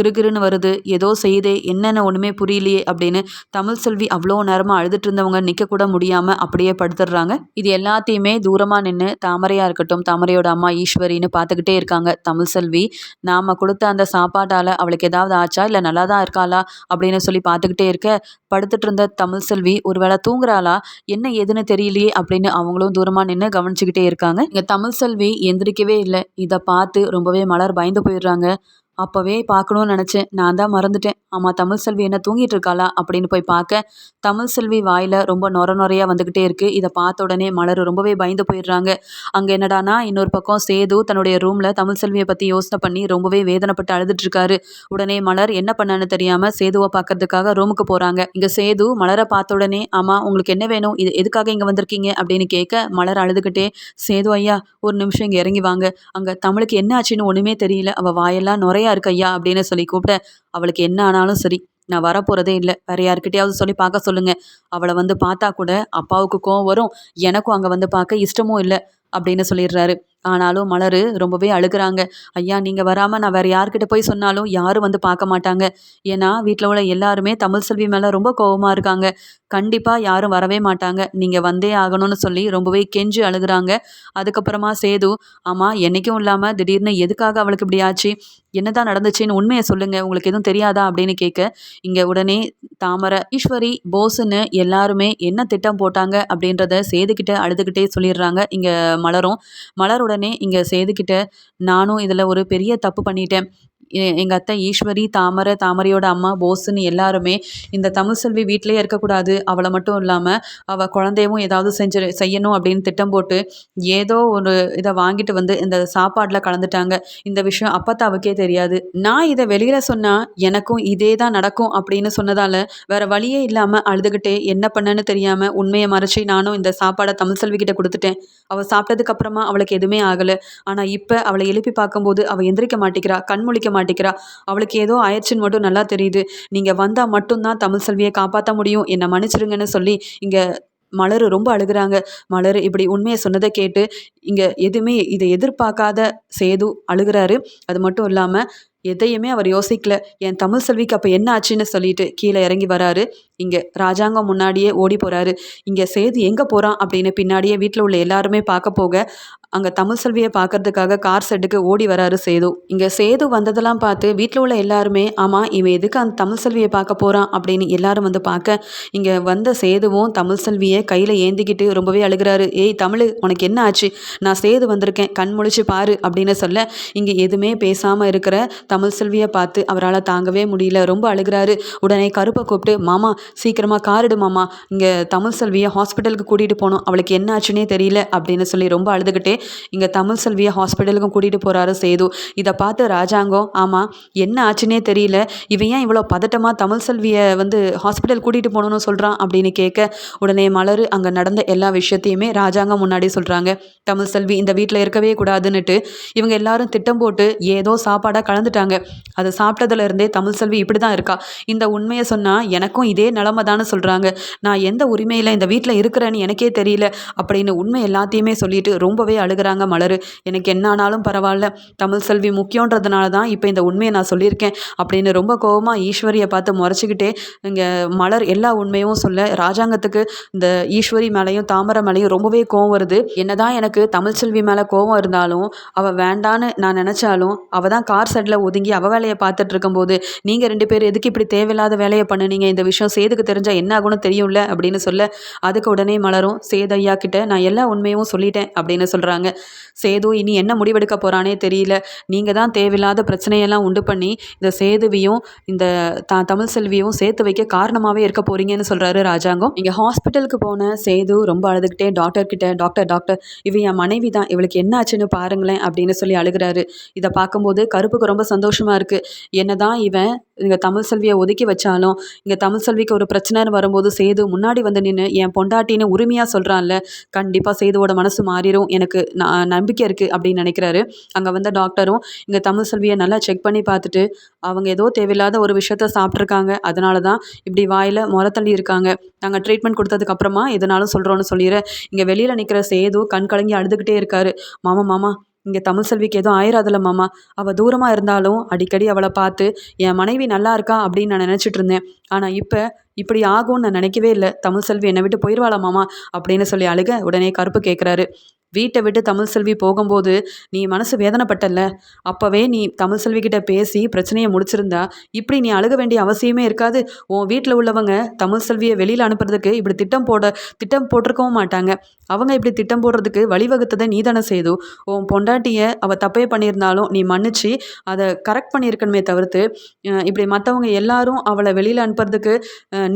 கிறுகிறுன்னு வருது. ஏதோ செய்தே என்னென்ன ஒன்றுமே புரியலையே அப்படின்னு தமிழ் செல்வி அவ்வளோ நேரமாக அழுதுட்டு இருந்தவங்க நிற்கக்கூட முடியாமல் அப்படியே படுத்துடுறாங்க. இது எல்லாத்தையுமே தூரமாக நின்று தாமரையாக இருக்கட்டும் தாமரையோட அம்மா ஈஸ்வரின்னு பார்த்துக்கிட்டே இருக்காங்க தமிழ் செல்வி. நாம் கொடுத்த அந்த சாப்பாட்டால் அவளுக்கு ஏதாவது ஆச்சா? இல்லை நல்லா தான் இருக்காளா? அப்படின்னு சொல்லி பார்த்துக்கிட்டே இருக்க படுத்துட்டு இருந்த தமிழ் செல்வி ஒருவேளை தூங்குறாளா? என்ன ஏதுன்னு தெரியலையே அப்படின்னு அவங்களும் தூரமாக நின்று கவனிச்சுக்கிட்டே இருக்காங்க. இங்கே தமிழ் செல்வி எந்திரிக்கவே இல்லை. இதை பார்த்து ரொம்பவே மலர் பயந்து போயிடுறாங்க. அப்போவே பார்க்கணுன்னு நினச்சேன். நான் தான் மறந்துட்டேன். ஆமாம் தமிழ் செல்வி என்ன தூங்கிட்டு இருக்காளா அப்படின்னு போய் பார்க்க தமிழ் செல்வி வாயில் ரொம்ப நொர நொறையாக வந்துக்கிட்டே இருக்குது இதை பார்த்த உடனே மலர் ரொம்பவே பயந்து போயிடுறாங்க. அங்கே என்னடானா இன்னொரு பக்கம் சேது தன்னுடைய ரூமில் தமிழ் செல்வியை பற்றி யோசனை பண்ணி ரொம்பவே வேதனைப்பட்டு அழுதுட்டு இருக்காரு. உடனே மலர் என்ன பண்ணான்னு தெரியாமல் சேதுவை பார்க்கறதுக்காக ரூமுக்கு போகிறாங்க இங்கே சேது மலரை பார்த்த உடனே ஆமாம் உங்களுக்கு என்ன வேணும்? இது எதுக்காக இங்கே வந்திருக்கீங்க? அப்படின்னு கேட்க மலர் அழுதுகிட்டே சேது ஐயா ஒரு நிமிஷம் இங்கே இறங்கி வாங்க. அங்கே தமிழுக்கு என்ன ஆச்சுன்னு ஒன்றுமே தெரியல. அவள் வாயெல்லாம் நுறையா இருக்கு ஐயா அப்படின்னு சொல்லி கூப்பிட அவளுக்கு என்ன ஆனாலும் சரி நான் வரப்போகிறதே இல்லை. வேறு யாருக்கிட்டையாவது சொல்லி பார்க்க சொல்லுங்கள் அவளை வந்து பார்த்தா கூட அப்பாவுக்கு கோவம் வரும் எனக்கும் அங்கே வந்து பார்க்க இஷ்டமும் இல்லை அப்படின்னு சொல்லிடுறாரு. ஆனாலும் மலர் ரொம்பவே அழுகிறாங்க. ஐயா நீங்கள் வராமல் நான் வேறு யார்கிட்ட போய் சொன்னாலும் யாரும் வந்து பார்க்க மாட்டாங்க. ஏன்னா வீட்டில் உள்ள எல்லாருமே தமிழ் செல்வி மேலே ரொம்ப கோபமாக இருக்காங்க. கண்டிப்பாக யாரும் வரவே மாட்டாங்க. நீங்கள் வந்தே ஆகணும்னு சொல்லி ரொம்பவே கெஞ்சு அழுகிறாங்க. அதுக்கப்புறமா சேது ஆமாம் என்றைக்கும் இல்லாமல் திடீர்னு எதுக்காக அவளுக்கு இப்படி ஆச்சு? என்னதான் நடந்துச்சுன்னு உண்மையை சொல்லுங்க. உங்களுக்கு எதுவும் தெரியாதா அப்படின்னு கேட்க இங்கே உடனே தாமரை ஈஸ்வரி போஸுன்னு எல்லாருமே என்ன திட்டம் போட்டாங்க? அப்படின்றத சேதுக்கிட்ட அழுதுகிட்டே சொல்லிடுறாங்க. இங்கே மலரும். மலர் உடனே இங்கே சேதுக்கிட்ட நானும் இதில் ஒரு பெரிய தப்பு பண்ணிட்டேன். எங்கள் அத்தை ஈஸ்வரி தாமரை தாமரையோட அம்மா போஸுன்னு எல்லாருமே இந்த தமிழ் செல்வி வீட்டிலேயே இருக்கக்கூடாது. அவளை மட்டும் இல்லாமல் அவள் குழந்தையவும் ஏதாவது செஞ்சு செய்யணும் அப்படின்னு திட்டம் போட்டு ஏதோ ஒரு இதை வாங்கிட்டு வந்து இந்த சாப்பாடில் கலந்துட்டாங்க. இந்த விஷயம் அப்பத்தாவுக்கே தெரியாது. நான் இதை வெளியில் சொன்னால் எனக்கும் இதே தான் நடக்கும் அப்படின்னு சொன்னதால் வேற வழியே இல்லாமல் அழுதுகிட்டே என்ன பண்ணன்னு தெரியாமல் உண்மையை மறைச்சி நானும் இந்த சாப்பாடை தமிழ் செல்வி கிட்ட கொடுத்துட்டேன். அவள் சாப்பிட்டதுக்கு அப்புறமா அவளுக்கு எதுவுமே ஆகலை. ஆனால் இப்போ அவளை எழுப்பி பார்க்கும்போது அவள் எந்திரிக்க மாட்டேங்கிறா கண் முழிக்க மாட்டேங்கிறா. அவளுக்கு ஏதோ ஆயிடுச்சுன்னு மட்டும் நல்லா தெரியுது. நீங்கள் வந்தால் மட்டும்தான் தமிழ் செல்வியை காப்பாற்ற முடியும். என்னை மன்னிச்சிருங்கன்னு சொல்லி இங்கே மலர் ரொம்ப அழுகிறாங்க. மலர் இப்படி உண்மையை சொன்னதை கேட்டு இங்கே எதுவுமே இதை எதிர்பார்க்காத சேது அழுகிறாரு. அது மட்டும் இல்லாமல் எதையுமே அவர் யோசிக்கல. என் தமிழ் செல்விக்கு அப்போ என்ன ஆச்சுன்னு சொல்லிட்டு கீழே இறங்கி வராரு. இங்கே ராஜாங்கம் முன்னாடியே ஓடி போகிறாரு இங்கே சேது எங்கே போகிறான் அப்படின்னு பின்னாடியே வீட்டில் உள்ள எல்லாருமே பார்க்க போக அங்கே தமிழ் செல்வியை பார்க்கறதுக்காக கார் செட்டுக்கு ஓடி வராரு சேது. இங்கே சேது வந்ததெல்லாம் பார்த்து வீட்டில் உள்ள எல்லாருமே ஆமாம் இவன் எதுக்கு அந்த தமிழ் செல்வியை பார்க்க போகிறான் அப்படின்னு எல்லாரும் வந்து பார்க்க இங்கே வந்த சேதுவும் தமிழ் செல்வியை கையில் ஏந்திக்கிட்டு ரொம்பவே அழுகிறாரு. ஏய் தமிழ் உனக்கு என்ன ஆச்சு? நான் சேது வந்திருக்கேன். கண் முழிச்சு பாரு அப்படின்னு சொல்ல இங்கே எதுவுமே பேசாமல் இருக்கிற தமிழ் செல்வியை பார்த்து அவரால் தாங்கவே முடியல. ரொம்ப அழுகிறாரு. உடனே கருப்பை கூப்பிட்டு மாமா சீக்கிரமாக காரிடு மாமா. இங்கே தமிழ் செல்வியை ஹாஸ்பிட்டலுக்கு கூட்டிகிட்டு போகணும். அவளுக்கு என்ன ஆச்சுன்னே தெரியல அப்படின்னு சொல்லி ரொம்ப அழுதுகிட்டே இங்கே தமிழ் செல்வியை ஹாஸ்பிட்டலுக்கும் கூட்டிகிட்டு போகிறாரு சேது. இதை பார்த்து ராஜாங்கம் ஆமாம் என்ன ஆச்சுன்னே தெரியல. இவன் ஏன் இவ்வளோ பதட்டமாக தமிழ் செல்வியை வந்து ஹாஸ்பிட்டல் கூட்டிகிட்டு போகணும்னு சொல்கிறான் அப்படின்னு கேட்க உடனே மலர். அங்கே நடந்த எல்லா விஷயத்தையுமே ராஜாங்கம் முன்னாடி சொல்கிறாங்க தமிழ் செல்வி இந்த வீட்டில் இருக்கவே கூடாதுன்னுட்டு இவங்க எல்லாரும் திட்டம் போட்டு ஏதோ சாப்பாடாக கலந்துட்டாங்க. அதை சாப்பிட்டதுலேருந்தே தமிழ் செல்வி இப்படி தான் இருக்கா. இந்த உண்மையை சொன்னால் எனக்கும் இதே நிலமை தானே சொல்கிறாங்க நான் எந்த உரிமையில் இந்த வீட்டில் இருக்கிறேன்னு எனக்கே தெரியல அப்படின்னு உண்மை எல்லாத்தையுமே சொல்லிட்டு ரொம்பவே அழுகிறாங்க மலர். எனக்கு என்ன ஆனாலும் பரவாயில்ல. தமிழ் செல்வி முக்கியன்றதுனால தான் இப்போ இந்த உண்மையை நான் சொல்லியிருக்கேன் அப்படின்னு ரொம்ப கோபமாக ஈஸ்வரியை பார்த்து முறைச்சிக்கிட்டே இங்கே மலர் எல்லா உண்மையும் சொல்ல ராஜாங்கத்துக்கு இந்த ஈஸ்வரி மேலேயும் தாமரை மேலேயும் ரொம்பவே கோவம் வருது. என்னதான் எனக்கு தமிழ் செல்வி மேலே கோவம் இருந்தாலும் அவள் வேண்டான்னு நான் நினச்சாலும் அவள் தான் கார் சைடில் ஒதுங்கி அவள் வேலையை பார்த்துட்டு இருக்கும்போது நீங்கள் ரெண்டு பேர் எதுக்கு இப்படி தேவையில்லாத வேலையை பண்ணுனீங்க? இந்த விஷயம் சேதுக்கு தெரிஞ்சால் என்ன ஆகும்னு தெரியும்ல? அப்படின்னு சொல்ல அதுக்கு உடனே மலரும் சேது ஐயா கிட்ட நான் எல்லா உண்மையும் சொல்லிட்டேன் அப்படின்னு சொல்கிறாங்க சேது இனி என்ன முடிவெடுக்க போகிறானே தெரியல. நீங்கள் தான் தேவையில்லாத பிரச்சனையெல்லாம் உண்டு பண்ணி இந்த சேதுவையும் இந்த த தமிழ் செல்வியும் சேர்த்து வைக்க காரணமாகவே இருக்க போகிறீங்கன்னு சொல்கிறாரு ராஜாங்கம். இங்கே ஹாஸ்பிட்டலுக்கு போன சேது ரொம்ப அழுதுகிட்டே டாக்டர் கிட்ட டாக்டர் டாக்டர் இவ என் மனைவி தான் இவளுக்கு என்ன ஆச்சுன்னு பாருங்களேன் அப்படின்னு சொல்லி அழுகிறாரு. இதை பார்க்கும்போது கருப்புக்கு ரொம்ப சந்தோஷமாக இருக்குது என்ன தான் இவன் இங்கே தமிழ் செல்வியை ஒதுக்கி வச்சாலும் இங்கே தமிழ் செல்விக்கு ஒரு பிரச்சனைன்னு வரும்போது சேது முன்னாடி வந்து நின்று என் பொண்டாட்டின்னு உரிமையாக சொல்கிறான்ல கண்டிப்பாக சேதுவோட மனசு மாறிடும் எனக்கு நான் நம்பிக்கை இருக்குது அப்படின்னு நினைக்கிறாரு. அங்கே வந்த டாக்டரும் இங்கே தமிழ் செல்வியை நல்லா செக் பண்ணி பார்த்துட்டு அவங்க ஏதோ தேவையில்லாத ஒரு விஷயத்த சாப்பிட்ருக்காங்க அதனால தான் இப்படி வாயில் முறத்தள்ளி இருக்காங்க. நாங்கள் ட்ரீட்மெண்ட் கொடுத்ததுக்கப்புறமா எதனாலும் சொல்கிறோன்னு சொல்லிடுறேன் இங்கே வெளியில் நிற்கிற சேது கண் கலங்கி அழுதுகிட்டே இருக்காரு. மாமா மாமா இங்கே தமிழ் செல்விக்கு எதுவும் ஆயிராதுல மாமா. அவள் தூரமாக இருந்தாலும் அடிக்கடி அவளை பார்த்து என் மனைவி நல்லா இருக்கா? அப்படின்னு நான் நினச்சிட்டு இருந்தேன். ஆனால் இப்போ இப்படி ஆகும்னு நான் நினைக்கவே இல்லை. தமிழ் செல்வி என்னை விட்டு போயிடுவாளா மாமா? அப்படின்னு சொல்லி அழுக உடனே கருப்பு கேட்குறாரு வீட்டை விட்டு தமிழ் செல்வி போகும்போது நீ மனசு வேதனைப்பட்டல அப்போவே நீ தமிழ் செல்வி கிட்ட பேசி பிரச்சனையை முடிச்சிருந்தா இப்படி நீ அழுக வேண்டிய அவசியமே இருக்காது. உன் வீட்டில் உள்ளவங்க தமிழ் செல்வியை வெளியில் அனுப்புறதுக்கு இப்படி திட்டம் போட திட்டம் போட்டிருக்கவும் மாட்டாங்க. அவங்க இப்படி திட்டம் போடுறதுக்கு வழிவகுத்ததை நீ தானே செய்து. உன் பொண்டாட்டியை அவள் தப்பே பண்ணியிருந்தாலும் நீ மன்னிச்சு அதை கரெக்ட் பண்ணியிருக்கணுமே தவிர்த்து இப்படி மற்றவங்க எல்லாரும் அவளை வெளியில் அனுப்புறதுக்கு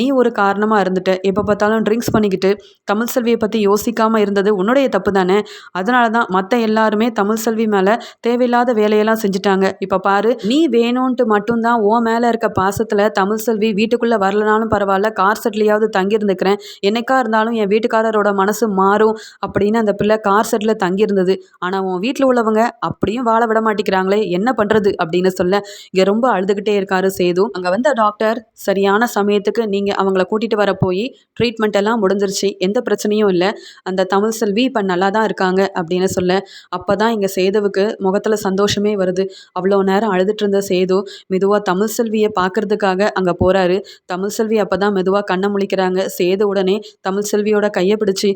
நீ ஒரு காரணமாக இருந்துட்ட. எப்போ பார்த்தாலும் ட்ரிங்க்ஸ் பண்ணிக்கிட்டு தமிழ் செல்வியை பற்றி யோசிக்காமல் இருந்தது உன்னுடைய தப்பு தானே? அதனால தான் மற்ற எல்லாருமே தமிழ் செல்வி மேலே தேவையில்லாத வேலையெல்லாம் செஞ்சுட்டாங்க. இப்போ பாரு நீ வேணும்ன்ட்டு மட்டும்தான் ஓ மேலே இருக்க பாசத்தில் தமிழ் செல்வி வீட்டுக்குள்ளே வரலனாலும் பரவாயில்ல கார் செட்லையாவது தங்கியிருந்துக்கிறேன். என்னைக்கா இருந்தாலும் என் வீட்டுக்காரரோட மனசு மாறும் அப்படின்னு அந்த பிள்ளை கார் செட்டில் தங்கியிருந்தது. ஆனால் உன் வீட்டில் உள்ளவங்க அப்படியும் வாழ விட மாட்டேங்கிறாங்களே என்ன பண்ணுறது அப்படின்னு சொல்ல இங்கே ரொம்ப அழுதுகிட்டே இருக்காரு சேது. அங்கே வந்த டாக்டர் சரியான சமயத்துக்கு நீங்கள் அவங்கள கூட்டிகிட்டு வர போய் ட்ரீட்மெண்ட் எல்லாம் முடிஞ்சிருச்சு. எந்த பிரச்சனையும் இல்லை. அந்த தமிழ் செல்வி இப்போ நல்லா தான் இருக்காங்க அப்படின்னு சொல்ல அப்போ தான் இங்கே சேதுவுக்கு முகத்தில் சந்தோஷமே வருது. அவ்வளோ நேரம் அழுதுட்டு இருந்த சேது மெதுவாக தமிழ் செல்வியை பார்க்கறதுக்காக அங்கே போகிறாரு தமிழ் செல்வி அப்போ தான் மெதுவாக கண்ணை முழிக்கிறாங்க. சேது உடனே தமிழ் செல்வியோட கையை பிடிச்சி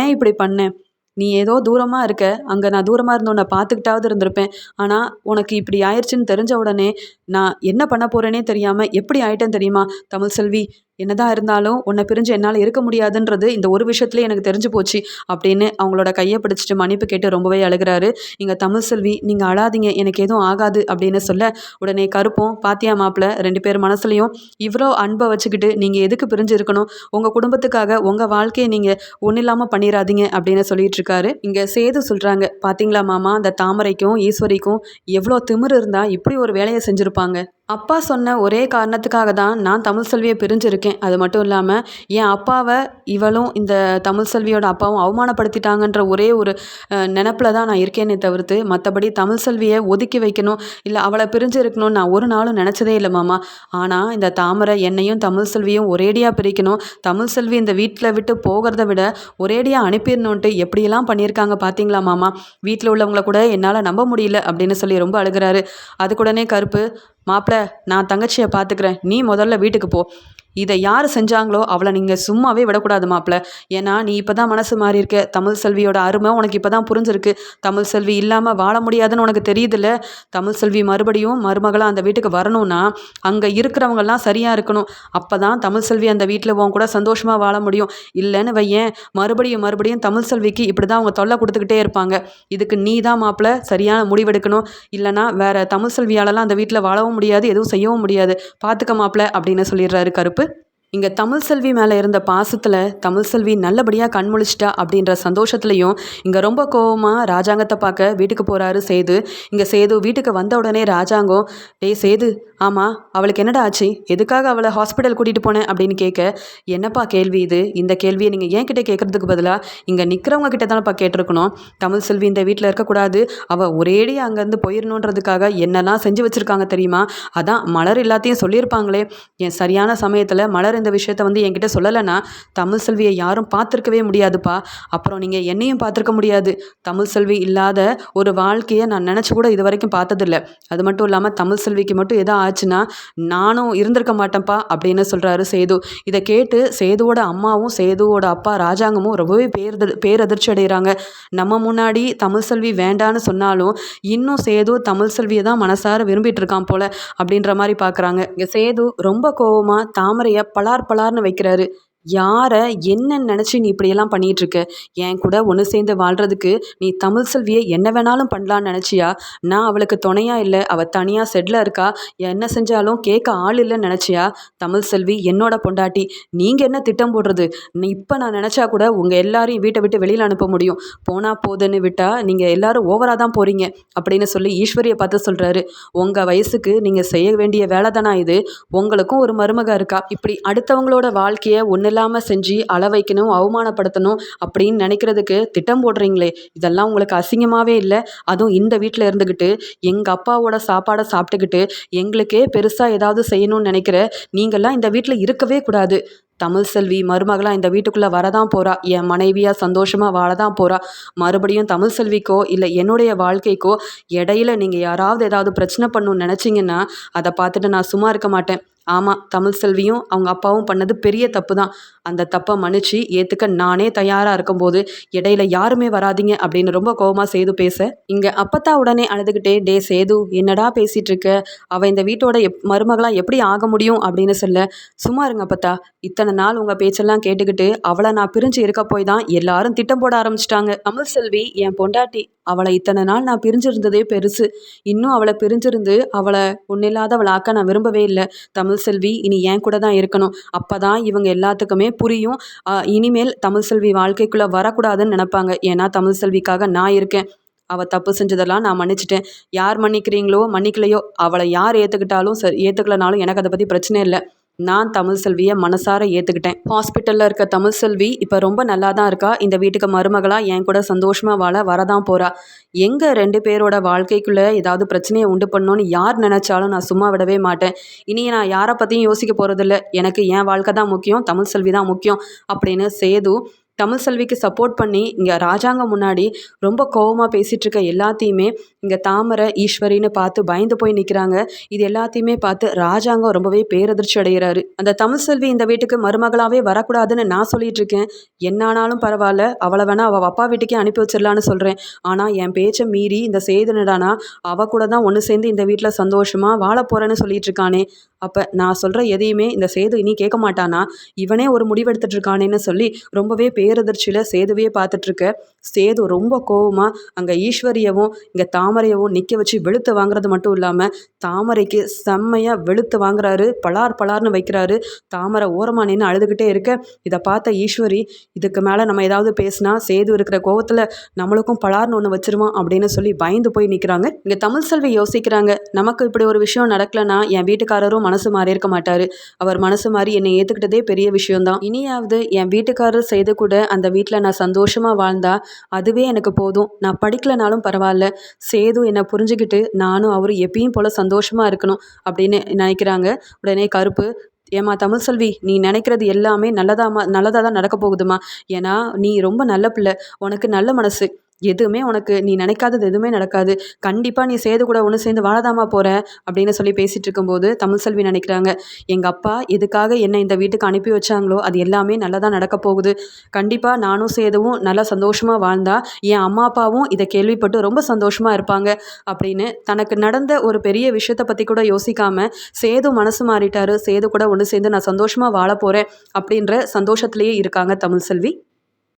ஏன் இப்படி பண்ணேன் நீ ஏதோ தூரமாக இருக்க. அங்கே நான் தூரமாக இருந்த உன்னை பார்த்துக்கிட்டாவது இருந்திருப்பேன். ஆனால் உனக்கு இப்படி ஆயிடுச்சுன்னு தெரிஞ்ச உடனே நான் என்ன பண்ண போகிறேனே தெரியாமல் எப்படி ஆயிட்டேன் தெரியுமா? தமிழ் செல்வி என்னதான் இருந்தாலும் உன்னை பிரிஞ்சு என்னால் இருக்க முடியாதுன்றது இந்த ஒரு விஷயத்துலேயே எனக்கு தெரிஞ்சு போச்சு அப்படின்னு அவங்களோட கையை பிடிச்சிட்டு மன்னிப்பு கேட்டு ரொம்பவே அழுகிறாரு. இங்கே தமிழ் செல்வி நீங்கள் அழாதீங்க எனக்கு எதுவும் ஆகாது அப்படின்னு சொல்ல உடனே கருப்போம் பாத்தியா மாப்பிள்ள ரெண்டு பேர் மனசுலையும் இவ்வளோ அன்பை வச்சுக்கிட்டு நீங்கள் எதுக்கு பிரிஞ்சு இருக்கணும்? உங்கள் குடும்பத்துக்காக உங்கள் வாழ்க்கையை நீங்கள் ஒன்றும் இல்லாமல் பண்ணிடாதீங்க அப்படின்னு சொல்லிட்டு இருக்காரு. இங்கே சேது சொல்கிறாங்க பார்த்தீங்களா மாமா அந்த தாமரைக்கும் ஈஸ்வரிக்கும் எவ்வளோ திமிரு இருந்தால் இப்படி ஒரு வேலையை செஞ்சுருப்பாங்க. அப்பா சொன்ன ஒரே காரணத்துக்காக தான் நான் தமிழ் செல்வியை பிரிஞ்சிருக்கேன். அது மட்டும் இல்லாமல் என் அப்பாவை இவளும் இந்த தமிழ் செல்வியோட அப்பாவும் அவமானப்படுத்திட்டாங்கன்ற ஒரே ஒரு நினப்பில் தான் நான் இருக்கேனே தவிர்த்து மற்றபடி தமிழ் செல்வியை ஒதுக்கி வைக்கணும் இல்லை அவளை பிரிஞ்சு இருக்கணும்னு நான் ஒரு நாளும் நினச்சதே இல்லை மாமா. ஆனால் இந்த தாமரை என்னையும் தமிழ் செல்வியும் ஒரேடியாக பிரிக்கணும் தமிழ் செல்வி இந்த வீட்டில் விட்டு போகிறத விட ஒரேடியாக அனுப்பிடணுன்ட்டு எப்படியெல்லாம் பண்ணியிருக்காங்க பார்த்தீங்களா மாமா? வீட்டில் உள்ளவங்கள கூட என்னால் நம்ப முடியல அப்படின்னு சொல்லி ரொம்ப அழுகிறாரு. அதுக்குடனே கருப்பு மாப்பிள்ள நான் தங்கச்சியை பார்த்துக்கிறேன். நீ முதல்ல வீட்டுக்கு போ. இதை யார் செஞ்சாங்களோ அவளை நீங்கள் சும்மாவே விடக்கூடாது மாப்பிள்ள. ஏன்னா நீ இப்போ தான் மனசு மாறி இருக்க தமிழ் செல்வியோட அருமை உனக்கு இப்போ தான் புரிஞ்சிருக்கு. தமிழ் செல்வி இல்லாமல் வாழ முடியாதுன்னு உனக்கு தெரியுதுல்ல? தமிழ் செல்வி மறுபடியும் மருமகளாக அந்த வீட்டுக்கு வரணும்னா அங்கே இருக்கிறவங்கெல்லாம் சரியாக இருக்கணும். அப்போ தான் தமிழ் செல்வி அந்த வீட்டில் உன் கூட சந்தோஷமாக வாழ முடியும். இல்லைன்னு வையேன் மறுபடியும் மறுபடியும் தமிழ் செல்விக்கு இப்படி தான் அவங்க தொல்லை கொடுத்துக்கிட்டே இருப்பாங்க. இதுக்கு நீ தான் மாப்பிள்ள சரியான முடிவெடுக்கணும். இல்லைனா வேற தமிழ் செல்வியாலலாம் அந்த வீட்டில் வாழவும் முடியாது எதுவும் செய்யவும் முடியாது. பார்த்துக்க மாப்பிள்ள அப்படின்னு சொல்லிடுறாரு கருப்பு. இங்கே தமிழ் செல்வி மேலே இருந்த பாசத்தில் தமிழ் செல்வி நல்லபடியாக கண்முழிச்சிட்டா அப்படின்ற சந்தோஷத்துலையும் இங்கே ரொம்ப கோவமாக ராஜாங்கத்தை பார்க்க வீட்டுக்கு போகிறாரு சேது. இங்கே சேது வீட்டுக்கு வந்த உடனே ராஜாங்கம் டேய் சேது ஆமாம் அவளுக்கு என்னடா ஆச்சு? எதுக்காக அவளை ஹாஸ்பிட்டல் கூட்டிகிட்டு போனேன் அப்படின்னு கேட்க என்னப்பா கேள்வி இது? இந்த கேள்வியை நீங்கள் ஏன் கிட்டே கேட்குறதுக்கு பதிலாக இங்கே நிற்கிறவங்க கிட்ட தானப்பா கேட்டிருக்கணும். தமிழ் செல்வி இந்த வீட்டில் இருக்கக்கூடாது அவள் ஒரேடி அங்கேருந்து போயிடணுன்றதுக்காக என்னெல்லாம் செஞ்சு வச்சுருக்காங்க தெரியுமா? அதான் மலர் எல்லாத்தையும் சொல்லியிருப்பாங்களே. என் சரியான சமயத்தில் மலர் இந்த விஷயத்த வந்து என்கிட்ட சொல்லலைன்னா தமிழ் செல்வியை யாரும் பார்த்துருக்கவே முடியாதுப்பா. அப்புறம் நீங்கள் என்னையும் பார்த்துருக்க முடியாது. தமிழ் செல்வி இல்லாத ஒரு வாழ்க்கையை நான் நினச்சி கூட இது வரைக்கும் பார்த்ததில்ல. அது மட்டும் இல்லாமல் தமிழ் செல்விக்கு மட்டும் எதாவது ஆச்சுன்னா நானும் இருந்திருக்க மாட்டேன்ப்பா அப்படின்னு சொல்கிறாரு சேது. இதை கேட்டு சேதுவோட அம்மாவும் சேதுவோட அப்பா ராஜாங்கமும் ரொம்பவே பேர் பேரதிர்ச்சி அடைகிறாங்க நம்ம முன்னாடி தமிழ் செல்வி வேண்டான்னு சொன்னாலும் இன்னும் சேது தமிழ் செல்வியை தான் மனசார விரும்பிட்டு இருக்கான் போல அப்படின்ற மாதிரி பார்க்குறாங்க இங்கே சேது ரொம்ப கோவமாக தாமரையை பல பலார் பலார்னு வைக்கிறாரு. யாரை என்ன நினச்சி நீ இப்படியெல்லாம் பண்ணிகிட்ருக்க? என் கூட ஒன்று சேர்ந்து வாழ்கிறதுக்கு நீ தமிழ் செல்வியை என்ன வேணாலும் பண்ணலான்னு நினச்சியா? நான் அவளுக்கு துணையாக இல்லை அவள் தனியாக செட்டில் இருக்கா? என்ன செஞ்சாலும் கேட்க ஆள் இல்லைன்னு நினச்சியா? தமிழ் செல்வி என்னோட பொண்டாட்டி நீங்கள் என்ன திட்டம் போடுறது? நீ இப்போ நான் நினச்சா கூட உங்கள் எல்லாரையும் வீட்டை விட்டு வெளியில் அனுப்ப முடியும். போனால் போதுன்னு விட்டால் நீங்கள் எல்லாரும் ஓவராக தான் போகிறீங்க அப்படின்னு சொல்லி ஈஸ்வரியை பார்த்து சொல்கிறாரு உங்கள் வயசுக்கு நீங்கள் செய்ய வேண்டிய வேலை தானா இது? உங்களுக்கும் ஒரு மருமக இருக்கா? இப்படி அடுத்தவங்களோட வாழ்க்கையை ஒன்று இல்லாமல் செஞ்சு அள வைக்கணும் அவமானப்படுத்தணும் அப்படின்னு நினைக்கிறதுக்கு திட்டம் போடுறீங்களே. இதெல்லாம் உங்களுக்கு அசிங்கமாகவே இல்லை. அதுவும் இந்த வீட்டில் இருந்துக்கிட்டு எங்கள் அப்பாவோட சாப்பாடை சாப்பிட்டுக்கிட்டு எங்களுக்கே பெருசாக ஏதாவது செய்யணும்னு நினைக்கிற நீங்கள்லாம் இந்த வீட்டில் இருக்கவே கூடாது. தமிழ் செல்வி மருமகளாக இந்த வீட்டுக்குள்ளே வரதான் போகிறா என் மனைவியாக சந்தோஷமாக வாழ தான் போகிறா மறுபடியும் தமிழ் செல்விக்கோ இல்லை என்னுடைய வாழ்க்கைக்கோ இடையில நீங்கள் யாராவது ஏதாவது பிரச்சனை பண்ணணும்னு நினச்சிங்கன்னா அதை பார்த்துட்டு நான் சும்மா இருக்க மாட்டேன். ஆமாம் தமிழ் செல்வியும் அவங்க அப்பாவும் பண்ணது பெரிய தப்பு தான் அந்த தப்பை மன்னிச்சு ஏற்றுக்க நானே தயாராக இருக்கும்போது இடையில யாருமே வராதிங்க அப்படின்னு ரொம்ப கோபமாக சேது பேச இங்கே அப்பத்தா உடனே அழுதுகிட்டே டே சேது என்னடா பேசிகிட்டு இருக்க? அவள் இந்த வீட்டோட எப் மருமகளாக எப்படி ஆக முடியும்? அப்படின்னு சொல்ல சும்மா இருங்க அப்பத்தா இத்தனை நாள் உங்கள் பேச்செல்லாம் கேட்டுக்கிட்டு அவளை நான் பிரிஞ்சு இருக்க போய் தான் எல்லாரும் திட்டம் போட ஆரம்பிச்சிட்டாங்க. தமிழ் செல்வி என் பொண்டாட்டி அவளை இத்தனை நாள் நான் பிரிஞ்சிருந்ததே பெருசு. இன்னும் அவளை பிரிஞ்சிருந்து அவளை ஒன்றில்லாதவளாக்க நான் விரும்பவே இல்லை. தமிழ் செல்வி இனி என் கூட தான் இருக்கணும். அப்போ தான் இவங்க எல்லாத்துக்குமே புரியும். இனிமேல் தமிழ் செல்வி வாழ்க்கைக்குள்ளே வரக்கூடாதுன்னு நினப்பாங்க. ஏன்னா தமிழ் செல்விக்காக நான் இருக்கேன். அவள் தப்பு செஞ்சதெல்லாம் நான் மன்னிச்சிட்டேன். யார் மன்னிக்கிறீங்களோ மன்னிக்கலையோ அவளை யார் ஏற்றுக்கிட்டாலும் சரி ஏற்றுக்கலனாலும் எனக்கு அதை பற்றி பிரச்சனை இல்லை. நான் தமிழ் செல்வியை மனசார ஏற்றுக்கிட்டேன் ஹாஸ்பிட்டலில் இருக்க தமிழ் செல்வி இப்போ ரொம்ப நல்லா தான் இருக்கா? இந்த வீட்டுக்கு மருமகளாக என் கூட சந்தோஷமாக வாழ வரதான் போகிறா எங்கள் ரெண்டு பேரோட வாழ்க்கைக்குள்ளே ஏதாவது பிரச்சனையை உண்டு பண்ணோன்னு யார் நினச்சாலும் நான் சும்மா விடவே மாட்டேன். இனி நான் யாரை பற்றியும் யோசிக்க போகிறதில்ல எனக்கு என் வாழ்க்கை தான் முக்கியம் தமிழ் செல்வி தான் முக்கியம் அப்படின்னு சேது தமிழ் செல்விக்கு சப்போர்ட் பண்ணி இங்கே ராஜாங்கம் முன்னாடி ரொம்ப கோவமாக பேசிகிட்டு இருக்க எல்லாத்தையுமே இங்கே தாமரை ஈஸ்வரின்னு பார்த்து பயந்து போய் நிற்கிறாங்க இது எல்லாத்தையுமே பார்த்து ராஜாங்கம் ரொம்பவே பேரதிர்ச்சி அடைகிறாரு. அந்த தமிழ் செல்வி இந்த வீட்டுக்கு மருமகளாகவே வரக்கூடாதுன்னு நான் சொல்லிட்டு இருக்கேன் என்னானாலும் பரவாயில்ல அவளை வேணா அவள் அப்பா வீட்டுக்கே அனுப்பி வச்சிடலான்னு சொல்கிறேன் ஆனால் என் பேச்சை மீறி இந்த சேதுனடானா அவள் கூட தான் ஒன்று சேர்ந்து இந்த வீட்டில் சந்தோஷமாக வாழ போகிறேன்னு சொல்லிட்டு இருக்கானே அப்போ நான் சொல்கிற எதையுமே இந்த சேது இனி கேட்க மாட்டானா? இவனே ஒரு முடிவெடுத்துட்டு இருக்கானேன்னு சொல்லி ரொம்பவே பே பேரதிர்ச்சியில் சேதுவே பார்த்துட்ருக்க. சேது ரொம்ப கோவமாக அங்கே ஈஸ்வரியவும் இங்கே தாமரையவும் நிற்க வச்சு வெளுத்து வாங்குறது மட்டும் இல்லாமல் தாமரைக்கு செம்மையாக வெளுத்து வாங்குறாரு பலார் பலார்னு வைக்கிறாரு. தாமரை ஓரமாக நின்று அழுதுகிட்டே இருக்க. இதை பார்த்த ஈஸ்வரி இதுக்கு மேலே நம்ம ஏதாவது பேசினா சேது இருக்கிற கோவத்தில் நம்மளுக்கும் பலார்னு ஒன்று வச்சிருவோம் அப்படின்னு சொல்லி பயந்து போய் நிற்கிறாங்க இங்கே தமிழ் செல்வி யோசிக்கிறாங்க நமக்கு இப்படி ஒரு விஷயம் நடக்கலைன்னா என் வீட்டுக்காரரும் மனசு மாறி இருக்க மாட்டார். அவர் மனசு மாறி என்னை ஏற்றுக்கிட்டதே பெரிய விஷயம்தான். இனியாவது என் வீட்டுக்காரர் செய்து கூட அந்த வீட்டில் நான் சந்தோஷமாக வாழ்ந்தா அதுவே எனக்கு போதும். நான் படிக்கலைனாலும் பரவாயில்ல. சேது என்னை புரிஞ்சுக்கிட்டு நானும் அவரும் எப்பயும் போல் சந்தோஷமாக இருக்கணும் அப்படின்னு நினைக்கிறாங்க. உடனே கருப்பு ஏம்மா தமிழ் செல்வி நீ நினைக்கிறது எல்லாமே நல்லதாமா நல்லதாக தான் நடக்க போகுதுமா ஏன்னா நீ ரொம்ப நல்ல பிள்ளை. உனக்கு நல்ல மனசு. எதுவுமே உனக்கு நீ நினைக்காதது எதுவுமே நடக்காது. கண்டிப்பாக நீ சேது கூட ஒன்று சேர்ந்து வாழதாமா போகிற அப்படின்னு சொல்லி பேசிகிட்டு இருக்கும்போது தமிழ் செல்வி நினைக்கிறாங்க. எங்கள் அப்பா எதுக்காக என்னை இந்த வீட்டுக்கு அனுப்பி வச்சாங்களோ அது எல்லாமே நல்லதாக நடக்க போகுது. கண்டிப்பாக நானும் சேதுவும் நல்லா சந்தோஷமாக வாழ்ந்தா என் அம்மா அப்பாவும் இதை கேள்விப்பட்டு ரொம்ப சந்தோஷமாக இருப்பாங்க அப்படின்னு தனக்கு நடந்த ஒரு பெரிய விஷயத்தை பற்றி கூட யோசிக்காமல் சேது மனசு மாறிட்டாரு சேது கூட ஒன்று சேர்ந்து நான் சந்தோஷமாக வாழ போகிறேன் அப்படின்ற சந்தோஷத்துலேயே இருக்காங்க தமிழ் செல்வி.